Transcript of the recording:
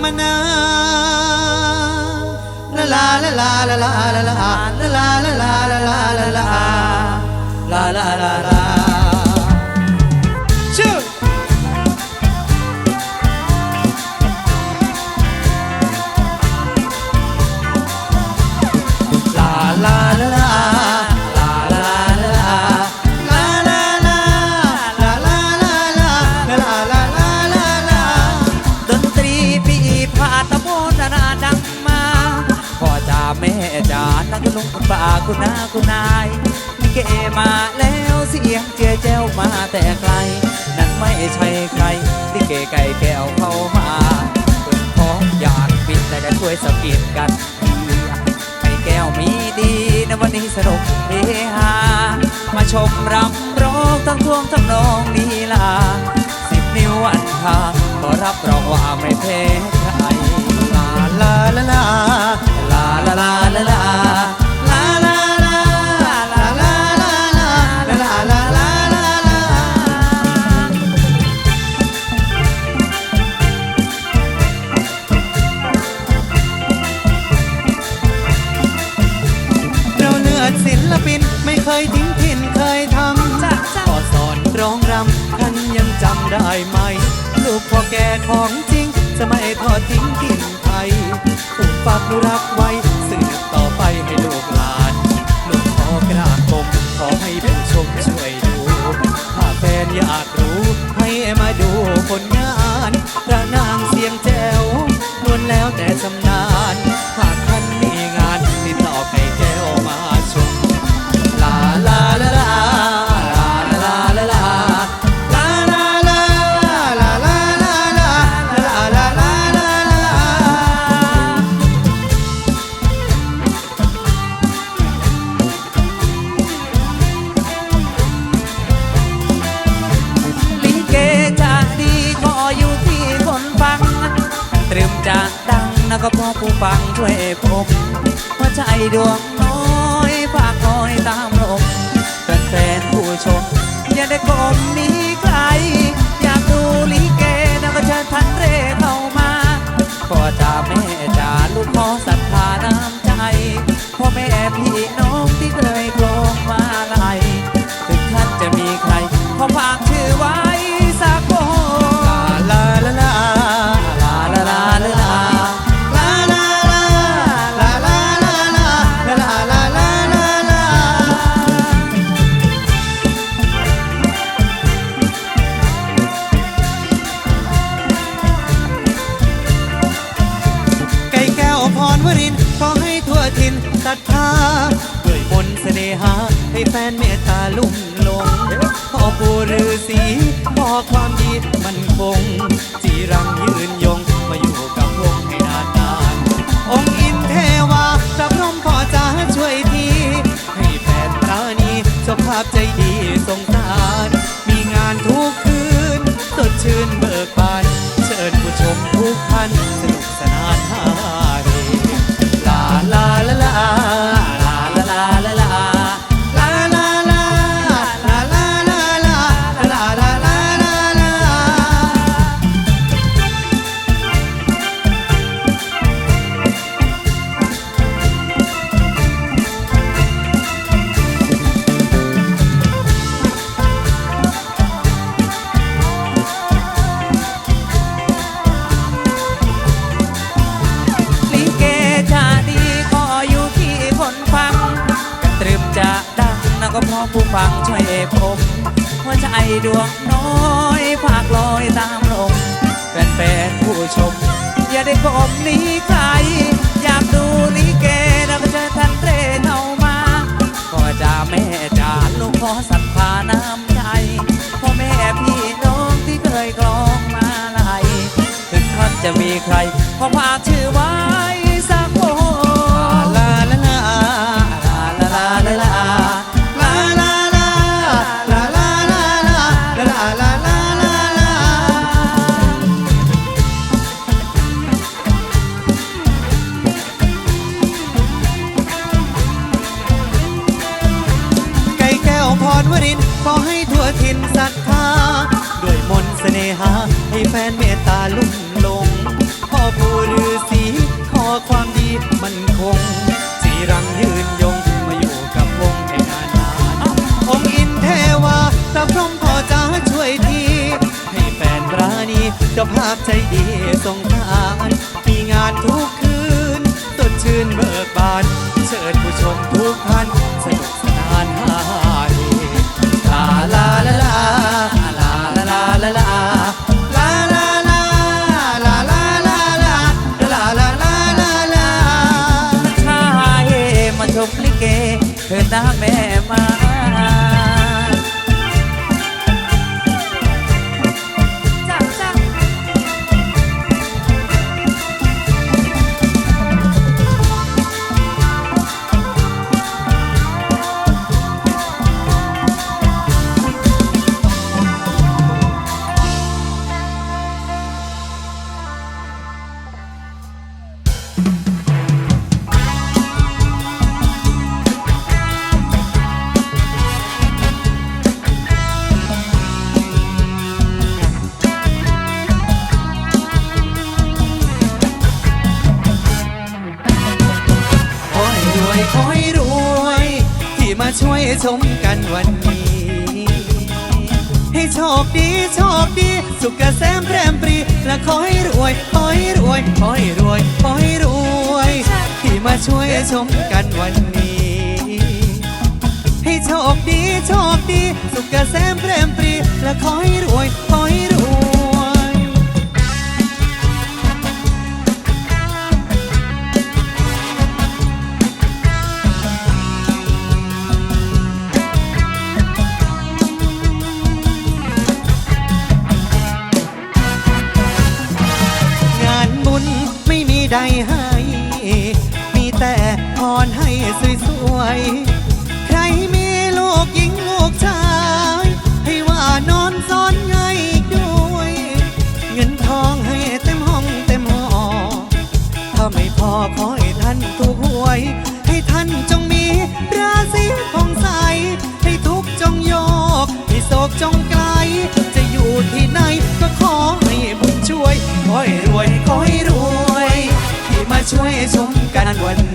นาลาลาลาลาล นักลุงคุณป้าคุณน้าคุณนายลิเกมาแล้วเสียงเจียแจ้วมาแต่ไกล นั้นไม่ใช่ใครลิเกไก่แก้วเข้ามาคุณพ่ออยากปิดแต่จะช่วยสะกิดกันไก่แก้วมีดีนะวันนี้สนุกเฮฮามาชมรำร้องทั้งท่วงทั้งนองลีลาสิบนิ้วอันคาก็รับรองว่าไม่แพ้ ได้ไหม ลูกพ่อแก่ของจริง จะไม่ทอดทิ้งกินไทยถูกฝากดูรักไว้ ก็พ่อผู้ฟังช่วยผมหัวใจดวงน้อยฝากคอยตามลมแฟนๆผู้ชม อย่าได้กลมนี้ใครอยากดูลิเกนะก็เชิญทันเรเข้ามาพ่อจาแม่จาลูกขอศรัทธาน้ำใจพ่อแม่พี่น้องที่เคย แฟนเมตตาลุ่มหลงพ่อปู่ฤาษีบอกความดีมันคงจีรังยืนยง ก็เพราะผู้ฟังช่วยผมหัวใจดวงน้อยฝากลอยตามลมแฟนๆผู้ชม อย่าได้กลมหนี้ใคร อยากดูลิเกนะก็เชิญท่านเรเข้ามาพ่อจ๋าแม่จ๋าลูกขอศรัทธาน้ำใจพ่อแม่พี่น้องที่เคยกลองมาลายถึงท่านจะมีใครขอฝาชื่อไว้ นศรัทธาด้วยมนต์เสน่หา ให้แฟนเมตตาลุ่มหลง พ่อปู่ฤาษีขอความดีมันคง สีรังยืนยงมาอยู่กับวงให้นานนานๆองค์อินเทวาตาพร้อมพ่อจ้าช่วยที ให้แฟนราณีเจ้าภาพใจดีส่งทานมีงานทุกคืนสดชื่นเบิกบาน เชิญผู้ชมทุกท่าน มลิเกเธอหน้าแม่มา ช่วยชมกันวันนี้ ให้โชคดีโชคดี สุขเกษมแพรมปรี และขอให้รวยขอให้รวยขอให้รวยขอให้รวย ที่มาช่วยชมกันวันนี้ ให้โชคดีโชคดี สุขเกษมแพรมปรี และขอให้รวย ได้ให้ มีแต่พรให้สวยๆ ใครมีลูกหญิงลูกชาย ให้ว่านอนซ้อนง่ ช่วยสมกันวัน